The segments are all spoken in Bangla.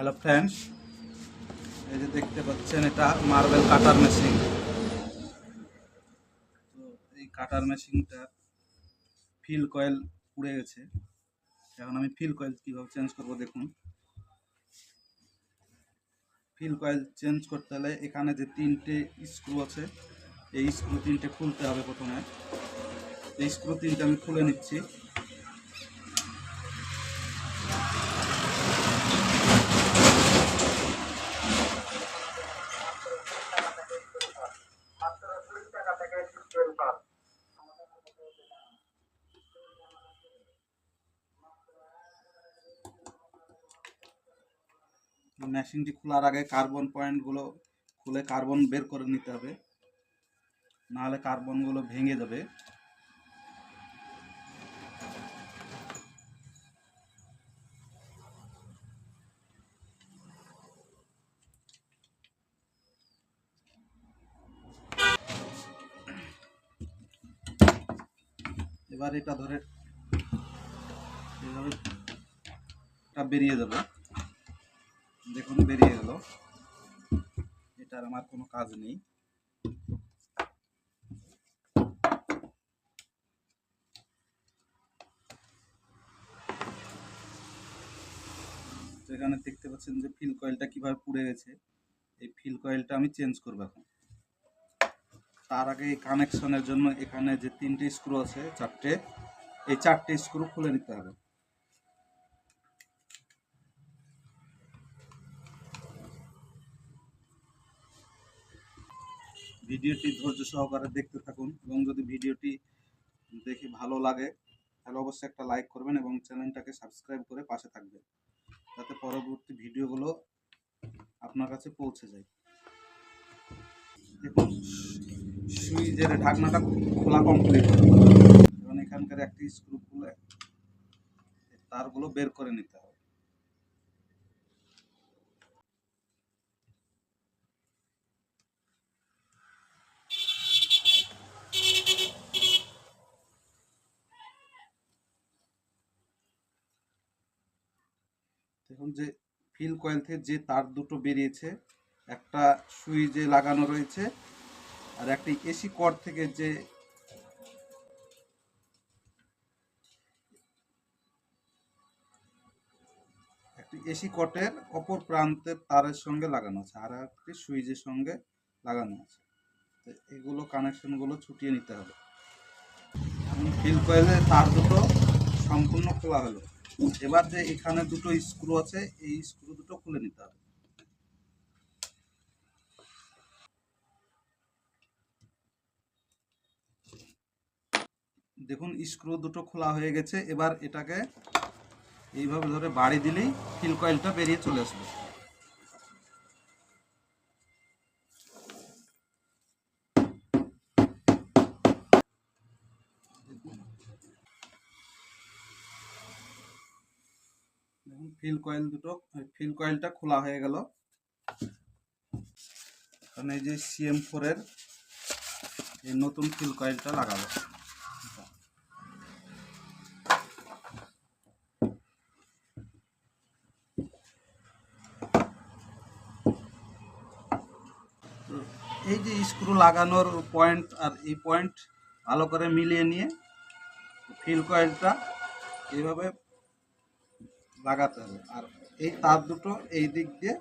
হ্যালো ফ্রেন্ডস এই যে দেখতে পাচ্ছেন, এটা মার্বেল কাটার মেশিন তো এই কাটার মেশিনটা ফিল কয়েল পুড়ে গেছে। এখন আমি ফিল কয়েল কীভাবে চেঞ্জ করব দেখুন। ফিল কয়েল চেঞ্জ করতে হলে এখানে যে তিনটে স্ক্রু আছে, এই স্ক্রু তিনটে খুলতে হবে প্রথমে। এই স্ক্রু তিনটে আমি খুলে নিচ্ছি। মেশিনটি খোলার আগে কার্বন পয়েন্টগুলো খুলে কার্বন বের করে নিতে হবে। নাহলে কার্বনগুলো ভেঙে যাবে। এবার এটা ধরে, এভাবে এটা বেরিয়ে যাবে। দেখুন, বেরিয়ে গেল। এটার আমার কোনো কাজ নেই। এখানে দেখতে পাচ্ছেন যে ফিল কয়েলটা কীভাবে পুড়ে গেছে। এই ফিল কয়েলটা আমি চেঞ্জ করব এখন। তার আগে এই কানেকশনের জন্য এখানে যে তিনটে স্ক্রু আছে, চারটে, এই চারটে স্ক্রু খুলে নিতে হবে। ভিডিওটি ধৈর্য সহকারে দেখতে থাকুন এবং যদি ভিডিওটি দেখে ভালো লাগে, তাহলে অবশ্যই একটা লাইক করবেন এবং চ্যানেলটাকে সাবস্ক্রাইব করে পাশে থাকবেন, যাতে পরবর্তী ভিডিওগুলো আপনার কাছে পৌঁছে যায়। দেখুন, সুইচের ঢাকনাটা খোলা কমপ্লিট এবং এখানকার একটি স্ক্রু খুলে তারগুলো বের করে নিতে হবে। দেখুন যে ফিল কয়েল থেকে যে তার দুটো বেরিয়েছে, একটা সুইচে লাগানো রয়েছে আর একটি এসি কর থেকে যে একটি এসি কটের অপর প্রান্তের তারের সঙ্গে লাগানো আছে আর একটি সুইচের সঙ্গে লাগানো আছে। তো এগুলো কানেকশনগুলো ছুটিয়ে নিতে হবে। ফিল কয়েলের তার দুটো সম্পূর্ণ খোলা হলো। এবার যে এখানে দুটো স্ক্রু আছে, এই স্ক্রু দুটো খুলে নিতে হবে। দেখুন, স্ক্রু দুটো খোলা হয়ে গেছে। এবার এটাকে এইভাবে ধরে বাড়ি দিলেই ফিল কয়েলটা বেরিয়ে চলে আসবে। ফিল কয়েল দুটো ফিল কয়েলটা খোলা হয়ে গেল। কারণ এই যে সিএম ফোরের এই নতুন ফিল কয়েলটা লাগাবো। তো এই যে স্ক্রু লাগানোর পয়েন্ট আর এই পয়েন্ট ভালো করে মিলিয়ে নিয়ে ফিল কয়েলটা এইভাবে লাগাতে হবে। আর এই তার দুটো এই দিক দিয়ে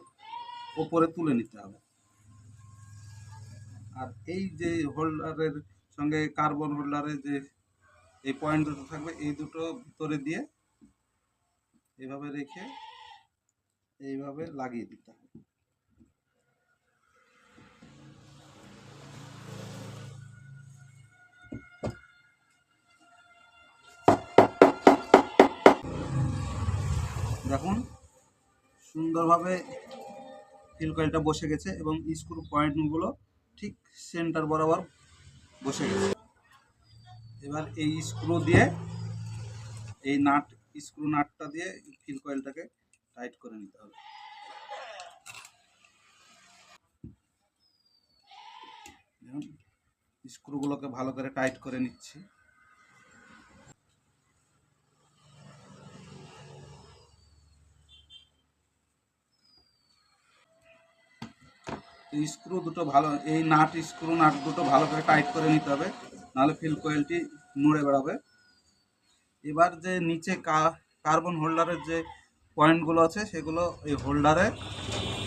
ওপরে তুলে নিতে হবে। আর এই যে হোল্ডারের সঙ্গে কার্বন হোল্ডারের যে এই পয়েন্ট দুটো থাকবে, এই দুটো ভিতরে দিয়ে এইভাবে রেখে এইভাবে লাগিয়ে দিতে হবে। সুন্দরভাবে ফিল কয়েলটা বসে গেছে এবং স্ক্রু পয়েন্টগুলো ঠিক সেন্টার বরাবর বসে গেছে। এবার এই স্ক্রু দিয়ে, এই নাট, স্ক্রু নাটটা দিয়ে ফিল কয়েলটাকে টাইট করে নিতে হবে। স্ক্রুগুলোকে ভালো করে টাইট করে নিচ্ছি। স্ক্রু দুটো ভালো, এই নাট স্ক্রু নাট দুটো ভালো করে টাইট করে নিতে হবে, নাহলে ফিল কয়েলটি নড়ে বেড়াবে। এবার যে নিচে কার্বন হোল্ডারের যে পয়েন্টগুলো আছে, সেগুলো এই হোল্ডারে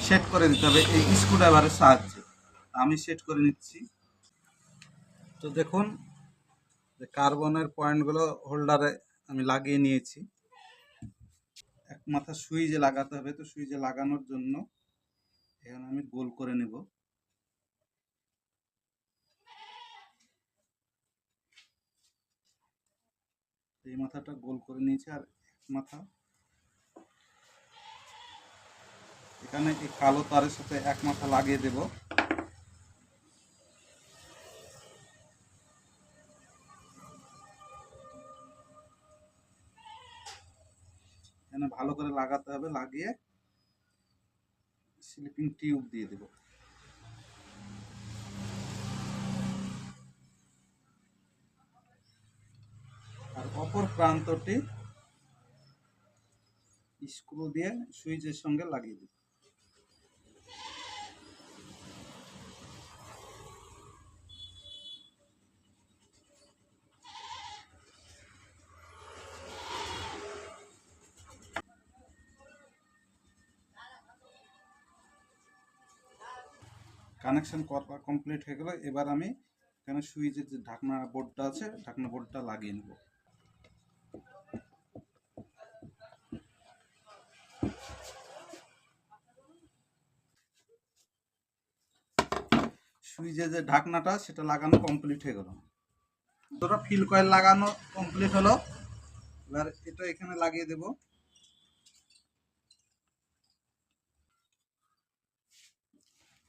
সেট করে দিতে হবে এই স্ক্রুড্রাইভারের সাহায্যে। আমি সেট করে নিচ্ছি। তো দেখুন, যে কার্বনের পয়েন্টগুলো হোল্ডারে আমি লাগিয়ে নিয়েছি। এক মাথা সুইচে লাগাতে হবে, তো সুইচে লাগানোর জন্য এখানে আমি গোল করে নেব। এই মাথাটা গোল করে নিয়েছি আর মাথা। এখানে এই কালো তারের সাথে এক মাথা লাগিয়ে দেব। এখানে ভালো করে লাগাতে হবে, লাগিয়ে স্লিপিং টিউব দিয়ে দেব। আর অপর প্রান্তটি স্ক্রু দিয়ে সুইচের সঙ্গে লাগিয়ে দেব। কানেকশন করা কমপ্লিট হয়ে গেল। এবার আমি এখানে সুইচের যে ঢাকনা বোর্ডটা আছে, ঢাকনা বোর্ডটা লাগিয়ে নেব। সুইচের যে ঢাকনাটা, সেটা লাগানো কমপ্লিট হয়ে গেল। ফিল কয়েল লাগানো কমপ্লিট হলো। এবার এটা এখানে লাগিয়ে দেব।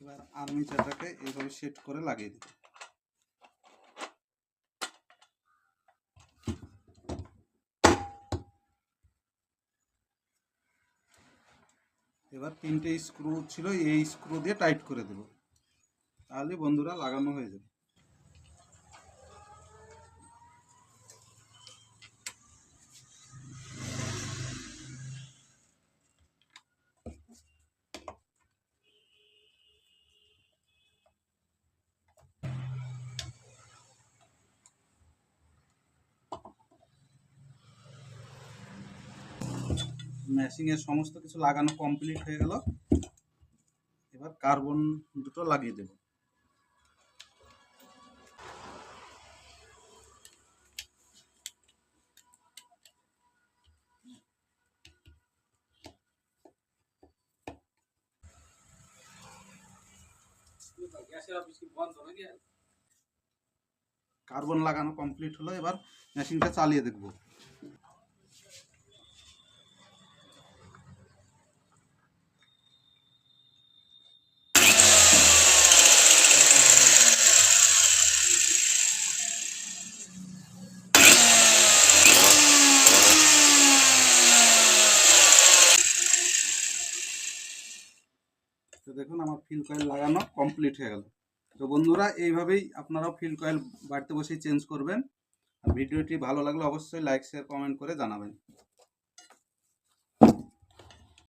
এবার আর্মিচারটাকে এইভাবে সেট করে লাগিয়ে দেব। এবার তিনটে স্ক্রু ছিল, এই স্ক্রু দিয়ে টাইট করে দেব। তাহলে বন্ধুরা লাগানো হয়ে যাবে। ম্যাশিং এর সমস্ত কিছু লাগানো কমপ্লিট হয়ে গেল। এবার কার্বন দুটো লাগিয়ে দেব। কার্বন লাগানো কমপ্লিট হলো। এবার মেশিনটা চালিয়ে দেখব। তো দেখুন, আমার ফিল কয়েল লাগানো কমপ্লিট হয়ে গেল। তো বন্ধুরা, এইভাবেই আপনারাও ফিল কয়েল বাড়িতে বসেই চেঞ্জ করবেন। ভিডিওটি ভালো লাগলে অবশ্যই লাইক শেয়ার কমেন্ট করে জানাবেন।